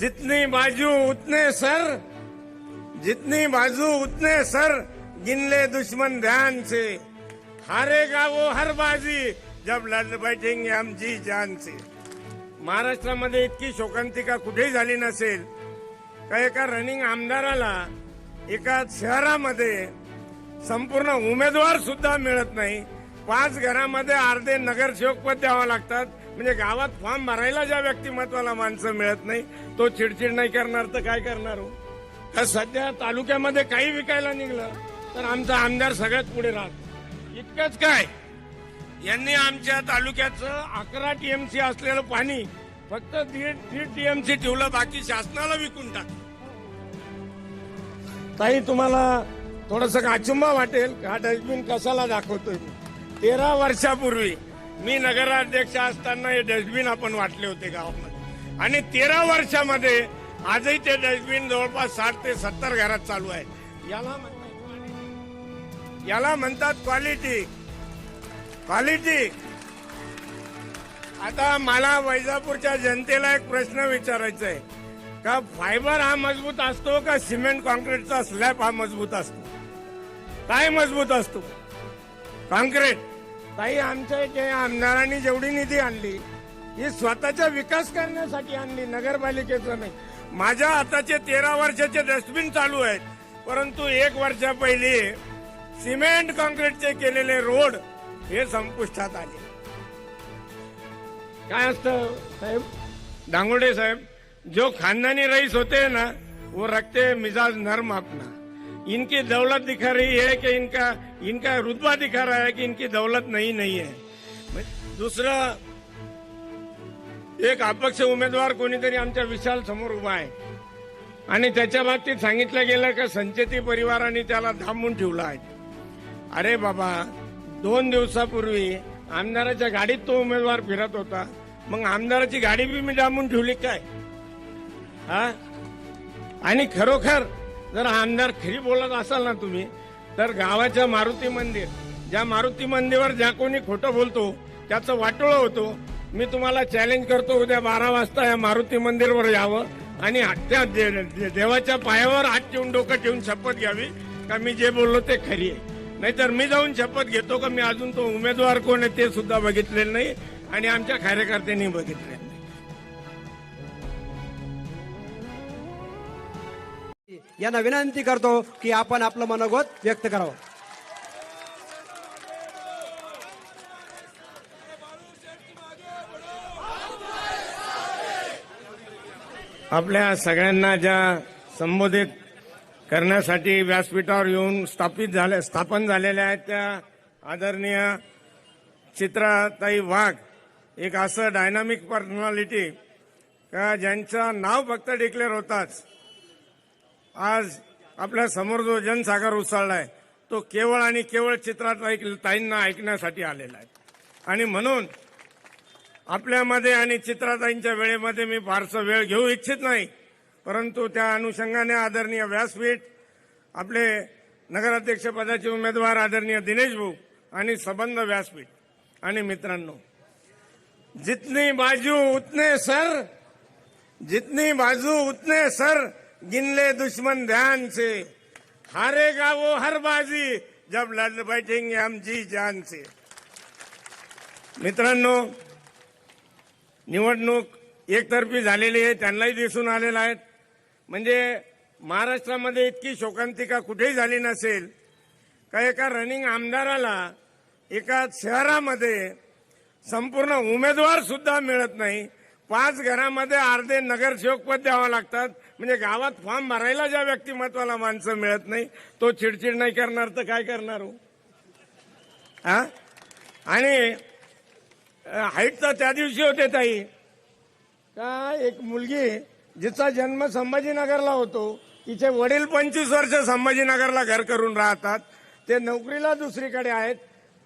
जितनी बाजू उतने सर जितनी बाजू उतने सर गिन ले दुश्मन ध्यान से। हारेगा वो हर बाजी जब लढ बैठेंगे हम जी जान से। महाराष्ट्रामध्ये इतकी शोकांतिका कुठेही झाली नसेल. का एका रनिंग आमदाराला एका शहरामध्ये संपूर्ण उमेदवार सुद्धा मिळत नाही. पाच घरामध्ये अर्धे नगरसेवक पद द्यावा लागतात. म्हणजे गावात फॉर्म भरायला ज्या व्यक्तिमत्वाला माणसं मिळत नाही तो चिडचिड नाही करणार तर काय करणार हो? तर सध्या तालुक्यामध्ये काही विकायला निघलं तर आमचा आमदार सगळ्यात पुढे राहत. इतकंच काय यांनी आमच्या तालुक्याचं अकरा टीएमसी असलेलं पाणी फक्त दीड दीड टीएमसी ठेवलं बाकी शासनाला विकून टाक ताई तुम्हाला थोडस अचुंबा वाटेल का हा डस्टबिन कशाला दाखवतोय? तेरा वर्षापूर्वी मी नगराध्यक्ष असताना हे डस्टबिन आपण वाटले होते गावामध्ये. आणि तेरा वर्षामध्ये आजही ते डस्टबिन जवळपास साठ ते सत्तर घरात चालू आहे. याला म्हणतात याला म्हणतात क्वालिटी क्वालिटी आता मला वैजापूरच्या जनतेला एक प्रश्न विचारायचा आहे. का फायबर हा मजबूत असतो का सिमेंट कॉन्क्रीटचा स्लॅब हा मजबूत असतो? काय मजबूत असतो? कॉन्क्रीट ताई आमच्या इथे आमदारांनी जेवढी निधी आणली ही स्वतःचा विकास करण्यासाठी आणली नगरपालिकेचं नाही. माझ्या आताचे तेरा वर्षाचे डस्टबिन चालू आहेत परंतु एक वर्षा पहिले सिमेंट कॉन्क्रीटचे केलेले रोड हे संपुष्टात आले. काय असतं साहेब? डांगोडे साहेब जो खानदानी रईस होते ना वो रखते मिजाज नरम अपना. इनकी दौलत दिखा रही है कि इनका इनका रुतबा दिखा रहा है कि इनकी दौलत नहीं नहीं है। दुसरं एक अपक्ष उमेदवार कोणीतरी आमच्या विशाल समोर उभा आहे. आणि त्याच्या बाबतीत सांगितलं गेलं का संचेती परिवाराने त्याला थांबून ठेवलं आहे. अरे बाबा दोन दिवसापूर्वी आमदाराच्या गाडीत तो उमेदवार फिरत होता. मग आमदाराची गाडी बी मी डांबून ठेवली काय? हा? आणि खरोखर जर आमदार खरी बोलत असाल ना तुम्ही तर गावाच्या मारुती मंदिर ज्या मारुती मंदिरवर ज्या कोणी खोटं बोलतो त्याचं वाटोळं होतो. मी तुम्हाला चॅलेंज करतो उद्या बारा वाजता या मारुती मंदिरवर यावं आणि त्या दे- दे- देवाच्या पायावर हात ठेवून डोकं ठेवून शपथ घ्यावी का मी जे बोललो ते खरी आहे. नाहीतर मी जाऊन शपथ घेतो का मी अजून तो उमेदवार कोण आहे ते सुद्धा बघितलेलं नाही आणि आमच्या कार्यकर्त्यांनी बघितले यांना विनंती करतो की आपण आपलं मनोगत व्यक्त करावं. आपल्या सगळ्यांना ज्या संबोधित करण्यासाठी व्यासपीठावर येऊन स्थापित झाल्या स्थापन झालेल्या आहेत त्या आदरणीय चित्राताई वाघ एक असं डायनामिक पर्सनॅलिटी का ज्यांचं नाव फक्त डिक्लेअर होताच. आज आपल्यासमोर जो जनसागर उसळलाय तो केवळ आणि केवळ चित्रात ताईंना ऐकण्यासाठी आलेला आहे. आणि म्हणून आपल्यामध्ये आणि चित्राताईंच्या वेळेमध्ये मी फारसं वेळ घेऊ इच्छित नाही परंतु त्या अनुषंगाने आदरणीय व्यासपीठ आपले नगराध्यक्ष पदाचे उमेदवार आदरणीय दिनेश भाऊ आणि सबंध व्यासपीठ आणि मित्रांनो जितनी बाजू उतने सर जितनी बाजू उतने सर गिन ले दुश्मन ध्यान से हारेगा वो हर बाजी जब लड़ बैठेंगे हम जी जान से मित्रांनो निवडणूक एकतर्फी झालेली आहे त्यांनाही दिसून आलेला आहे. म्हणजे महाराष्ट्रामध्ये इतकी शोकांतिका कुठेही झाली नसेल का एका रनिंग आमदाराला एका शहरामध्ये संपूर्ण उमेदवार सुद्धा मिळत नाही. पाच घरामध्ये अर्धे नगरसेवक पद द्यावं लागतात. म्हणजे गावात फॉर्म भरायला ज्या व्यक्तिमत्वाला माणसं मिळत नाही तो चिडचिड नाही करणार तर काय करणार हो? हा आणि हाईट तर त्या दिवशी होते ताई. का एक मुलगी जिचा जन्म संभाजीनगरला होतो तिचे वडील पंचवीस वर्ष संभाजीनगरला घर करून राहतात ते नोकरीला दुसरीकडे आहेत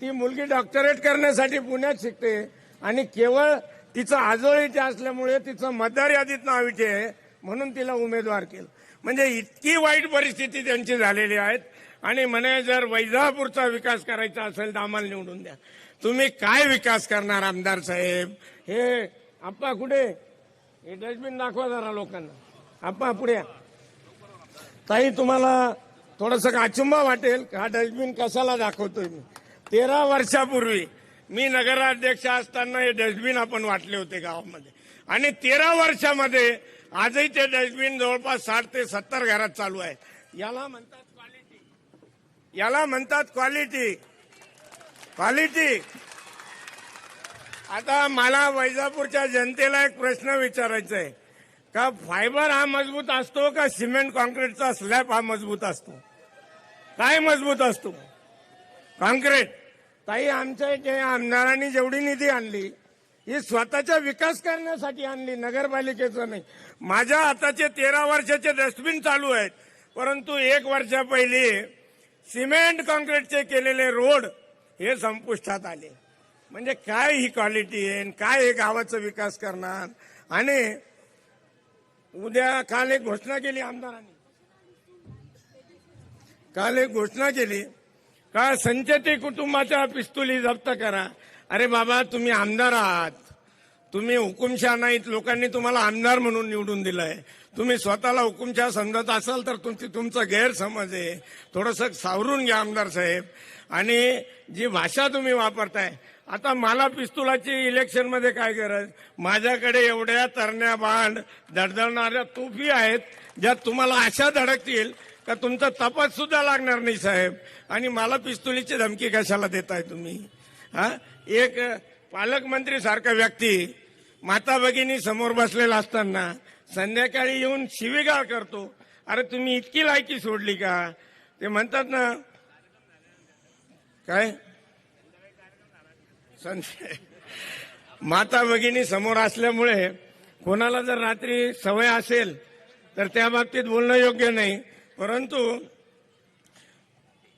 ती मुलगी डॉक्टरेट करण्यासाठी पुण्यात शिकते आणि केवळ तिचं आजोळीचे असल्यामुळे तिचं मतदार यादीत नाव इथे आहे. म्हणून तिला उमेदवार केलं. म्हणजे इतकी वाईट परिस्थिती त्यांची झालेली आहेत. आणि म्हणे जर वैजापूरचा विकास करायचा असेल तर आम्हाला निवडून द्या. तुम्ही काय विकास करणार आमदार साहेब? हे आप्पा कुठे? हे डस्टबिन दाखवा जरा लोकांना. आप्पा पुढे ताई तुम्हाला थोडस अचंबा वाटेल. हा डस्टबिन कशाला दाखवतोय मी? तेरा वर्षापूर्वी मी नगराध्यक्ष असताना हे डस्टबिन आपण वाटले होते गावामध्ये. आणि तेरा वर्षामध्ये आजही ते डस्टबिन जवळपास साठ ते सत्तर घरात चालू आहे. याला म्हणतात क्वालिटी याला म्हणतात क्वालिटी क्वालिटी आता मला वैजापूरच्या जनतेला एक प्रश्न विचारायचा आहे का फायबर हा मजबूत असतो का सिमेंट कॉन्क्रीटचा स्लॅब हा मजबूत असतो? काय मजबूत असतो? कॉन्क्रीट ताई आमच्या इथे आमदारांनी जेवढी निधी आणली ही स्वतःचा विकास करण्यासाठी आणली नगरपालिकेचं नाही. माझ्या आताचे तेरा वर्षाचे डस्टबिन चालू आहेत. परंतु एक वर्षा पहिली सिमेंट कॉन्क्रीटचे केलेले रोड हे संपुष्टात आले. म्हणजे काय ही क्वालिटी आहे काय हे गावाचा विकास करणार? आणि उद्या काल एक घोषणा केली आमदारांनी. काल एक घोषणा केली का संचती कुटुंबाच्या पिस्तुली जप्त करा. अरे बाबा तुम्ही आमदार आहात. तुम्ही हुकुमशहा नाहीत लोकांनी तुम्हाला आमदार म्हणून निवडून दिलंय. तुम्ही स्वतःला हुकुमशहा समजत असाल तर तुमची तुमचा गैरसमज आहे. थोडस सावरून घ्या आमदार साहेब. आणि जी भाषा तुम्ही वापरताय आता मला पिस्तुलाची इलेक्शनमध्ये काय गरज? माझ्याकडे एवढ्या तरण्या बांड धडधडणाऱ्या तोफी आहेत ज्या तुम्हाला अशा धडकतील का तुमचा तपास सुद्धा लागणार नाही साहेब? आणि मला पिस्तुलीची धमकी कशाला देताय तुम्ही? हा? एक पालकमंत्री सारखा व्यक्ती माता भगिनी समोर बसलेला असताना संध्याकाळी येऊन शिवीगाळ करतो. अरे तुम्ही इतकी लायकी सोडली का? ते म्हणतात ना काय? संध्या माता भगिनी समोर असल्यामुळे कोणाला जर रात्री सवय असेल तर त्या बाबतीत बोलणं योग्य नाही. परंतु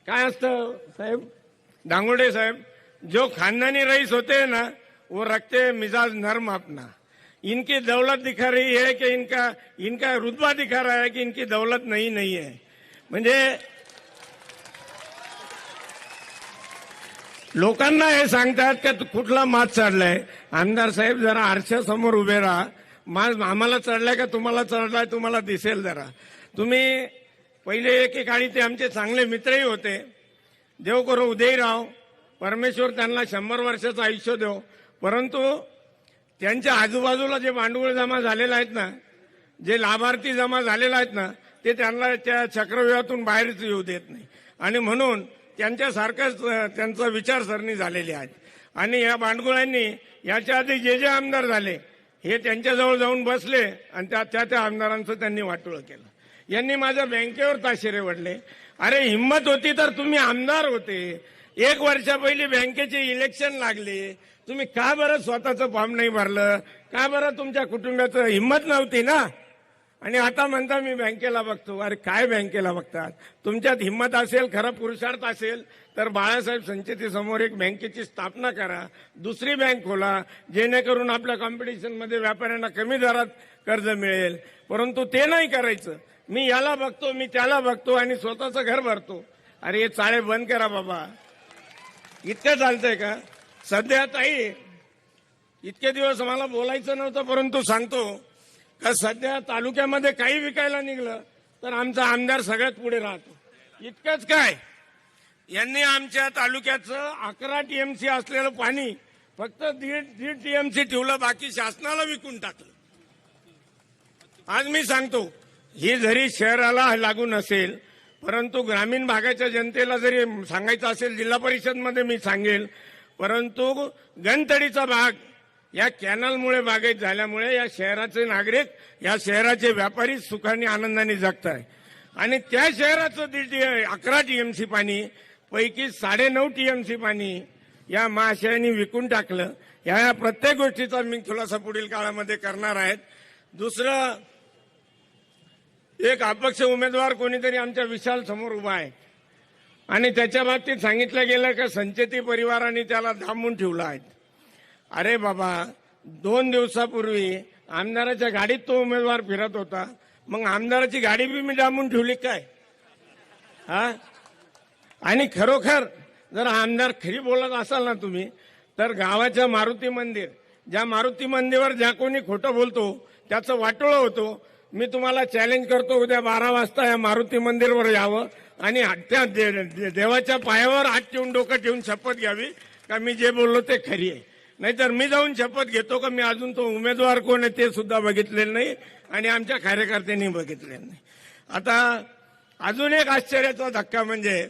काय असतं साहेब? दांगोडे साहेब जो खानदानी रईस होते ना वो रखते मिजाज नर्म अपना। इनकी दौलत दिखा रही है कि इनका इनका रुतबा दिखा रहा है कि इनकी दौलत नहीं नहीं है। म्हणजे लोकांना हे सांगतात का तू कुठला मात चढलाय? आमदार साहेब जरा आरशासमोर उभे राहा. माज आम्हाला चढलाय का तुम्हाला चढलाय तुम्हाला दिसेल जरा. तुम्ही पहिले एकेकाळी ते आमचे चांगले मित्रही होते. देव करो उदयराव परमेश्वर त्यांना शंभर वर्षाचं आयुष्य देव. परंतु त्यांच्या आजूबाजूला जे भांडवल जमा झालेलं आहेत ना जे लाभार्थी जमा झालेले आहेत ना ते त्यांना त्या चक्रव्यूहातून बाहेरच येऊ देत नाही. आणि म्हणून त्यांच्यासारखंच त्यांचा विचारसरणी झालेली आहे. आणि या भांडगुळांनी याच्या आधी जे जे आमदार झाले हे त्यांच्याजवळ जाऊन बसले आणि त्या त्या त्या आमदारांचं त्यांनी वाटोळ केलं. यांनी माझ्या बँकेवर ताशेरे वडले अरे हिंमत होती तर तुम्ही आमदार होते. एक वर्षा पहिली बँकेचे इलेक्शन लागले. तुम्ही का बरं स्वतःचं फॉर्म नाही भरलं? का बरं तुमच्या कुटुंबाचं हिंमत नव्हती ना? आणि आता म्हणता मी बँकेला बघतो. अरे काय बँकेला बघतात? तुमच्यात हिंमत असेल खरं पुरुषार्थ असेल तर बाळासाहेब संचेतीसमोर एक बँकेची स्थापना करा. दुसरी बँक खोला जेणेकरून आपल्या कॉम्पिटिशनमध्ये व्यापाऱ्यांना कमी दरात कर्ज मिळेल. परंतु ते नाही करायचं. मी याला बघतो मी त्याला बघतो आणि स्वतःचं घर भरतो. अरे हे चाळे बंद करा बाबा. इतकं चालतंय का? सध्या ताई इतके दिवस मला बोलायचं नव्हतं परंतु सांगतो का सध्या तालुक्यामध्ये काही विकायला निघलं तर आमचा आमदार सगळ्यात पुढे राहतो. इतकंच काय? यांनी आमच्या तालुक्याचं अकरा टीएमसी असलेलं पाणी फक्त दीड दीड टीएमसी ठेवलं बाकी शासनाला विकून टाकलं. आज मी सांगतो ही जरी शहराला लागून असेल परंतु ग्रामीण भागाच्या जनतेला जरी सांगायचं असेल जिल्हा परिषदमध्ये मी सांगेल परंतु गणतडीचा भाग या कॅनलमुळे बागायत झाल्यामुळे या शहराचे नागरिक या शहराचे व्यापारी सुखाने आनंदाने जगत आहे आणि त्या शहराचं दीड अकरा टीएमसी पाणी पैकी साडेनऊ टीएमसी पाणी या महाशयाने विकून टाकलं. या या प्रत्येक गोष्टीचा मी खुलासा पुढील काळामध्ये करणार आहेत. दुसरं एक अपक्ष उमेदवार कोणीतरी आमच्या विशाल समोर उभा आहे. आणि त्याच्या बाबतीत सांगितलं गेलं का संचेती परिवाराने त्याला थांबून ठेवलं आहे अरे बाबा दोन दिवसापूर्वी आमदाराच्या गाडीत तो उमेदवार फिरत होता. मग आमदाराची गाडी बी मी डांबून ठेवली काय? हा? आणि खरोखर जर आमदार खरी बोलत असाल ना तुम्ही तर गावाच्या मारुती मंदिर ज्या मारुती मंदिरवर ज्या कोणी खोटं बोलतो त्याचं वाटोळं होतो मी तुम्हाला चॅलेंज करतो उद्या बारा वाजता या मारुती मंदिरवर यावं आणि त्या दे- दे- देवाच्या पायावर हात ठेवून डोकं ठेवून शपथ घ्यावी. का मी जे बोललो ते खरी आहे. नाहीतर मी जाऊन शपथ घेतो का मी अजून तो उमेदवार कोण आहे ते सुद्धा बघितलेलं नाही आणि आमच्या कार्यकर्त्यांनी बघितलेलं नाही. आता अजून एक आश्चर्याचा धक्का म्हणजे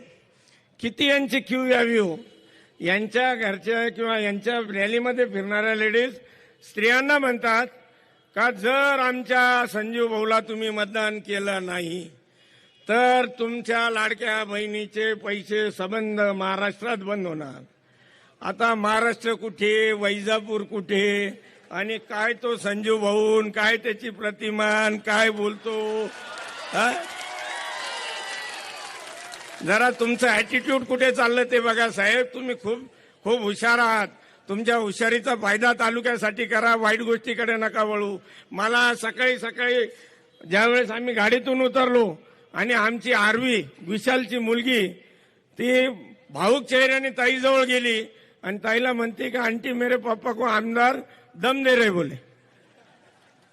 किती यांची क्यू यावी हो? यांच्या घरच्या किंवा यांच्या रॅलीमध्ये फिरणाऱ्या लेडीज स्त्रियांना म्हणतात का जर आमच्या संजीव भाऊला तुम्ही मतदान केलं नाही तर तुमच्या लाडक्या बहिणीचे पैसे संबंध महाराष्ट्रात बंद होणार. आता महाराष्ट्र कुठे वैजापूर कुठे आणि काय तो संजीव भाऊन काय त्याची प्रतिमान काय बोलतो? हा? जरा तुमचं ऍटिट्यूड कुठे चाललं ते बघा साहेब तुम्ही खूप खूप हुशार आहात. तुमच्या हुशारीचा फायदा तालुक्यासाठी करा वाईट गोष्टीकडे नका वळू. मला सकाळी सकाळी ज्यावेळेस आम्ही गाडीतून उतरलो आणि आमची आरवी विशालची मुलगी ती भाऊक चेहऱ्याने ताईजवळ गेली आणि ताईला म्हणते का आंटी मेरे पप्पा को आमदार दम दे रे बोले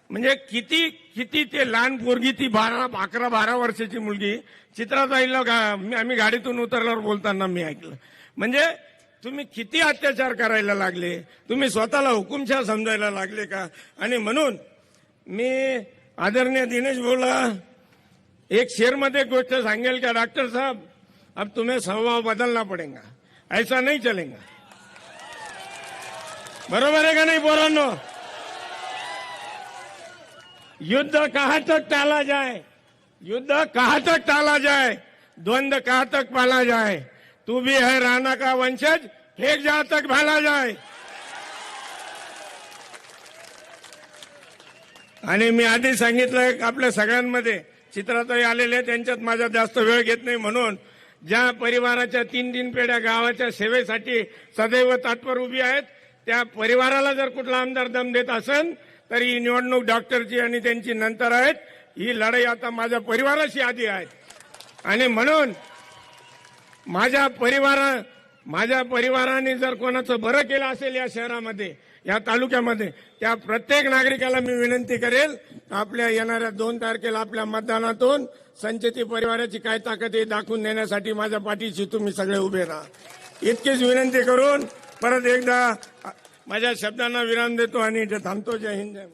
म्हणजे किती किती ते लहान पोरगी ती बारा अकरा बारा वर्षाची मुलगी. चित्राताईला आम्ही गाडीतून उतरल्यावर बोलताना मी ऐकलं. म्हणजे तुम्ही किती अत्याचार करायला लागले? तुम्ही स्वतःला हुकुमशाह समजायला लागले का? आणि म्हणून मी आदरणीय दिनेश बोला एक शेरमध्ये एक गोष्ट सांगेल का डॉक्टर साहब? अब तुम्हें स्वभाव बदलना पडेगा. ऐसा नहीं चलेगा. बरोबर आहे का नाही पोरांनो? युद्ध कहाँ तक टाला जाए? युद्ध कहाँ तक टाला जाए? द्वंद्व कहाँ तक पाला जाए? तू भी है राणा का वंशज फेंक जहाँ तक भाला जाय आणि मी आधी सांगितलं आपल्या सगळ्यांमध्ये चित्रातही आलेले त्यांच्यात माझा जास्त वेळ घेत नाही म्हणून ज्या परिवाराच्या तीन तीन पेढ्या गावाच्या सेवेसाठी सदैव तात्पर उभी आहेत त्या परिवाराला जर कुठला आमदार दम देत असेल तर ही निवडणूक डॉक्टरची आणि त्यांची नंतर आहेत. ही लढाई आता माझ्या परिवाराशी आधी आहे. आणि म्हणून माझ्या परिवारा माझ्या परिवाराने जर कोणाचं बरं केलं असेल या शहरामध्ये या तालुक्यामध्ये त्या प्रत्येक नागरिकाला मी विनंती करेल आपल्या येणाऱ्या दोन तारखेला आपल्या मतदानातून संचेती परिवाराची काय ताकद हे दाखवून देण्यासाठी माझ्या पाठीशी तुम्ही सगळे उभे राहा. इतकीच विनंती करून परत एकदा माझ्या शब्दांना विराम देतो आणि इथे थांबतो. जय हिंद जय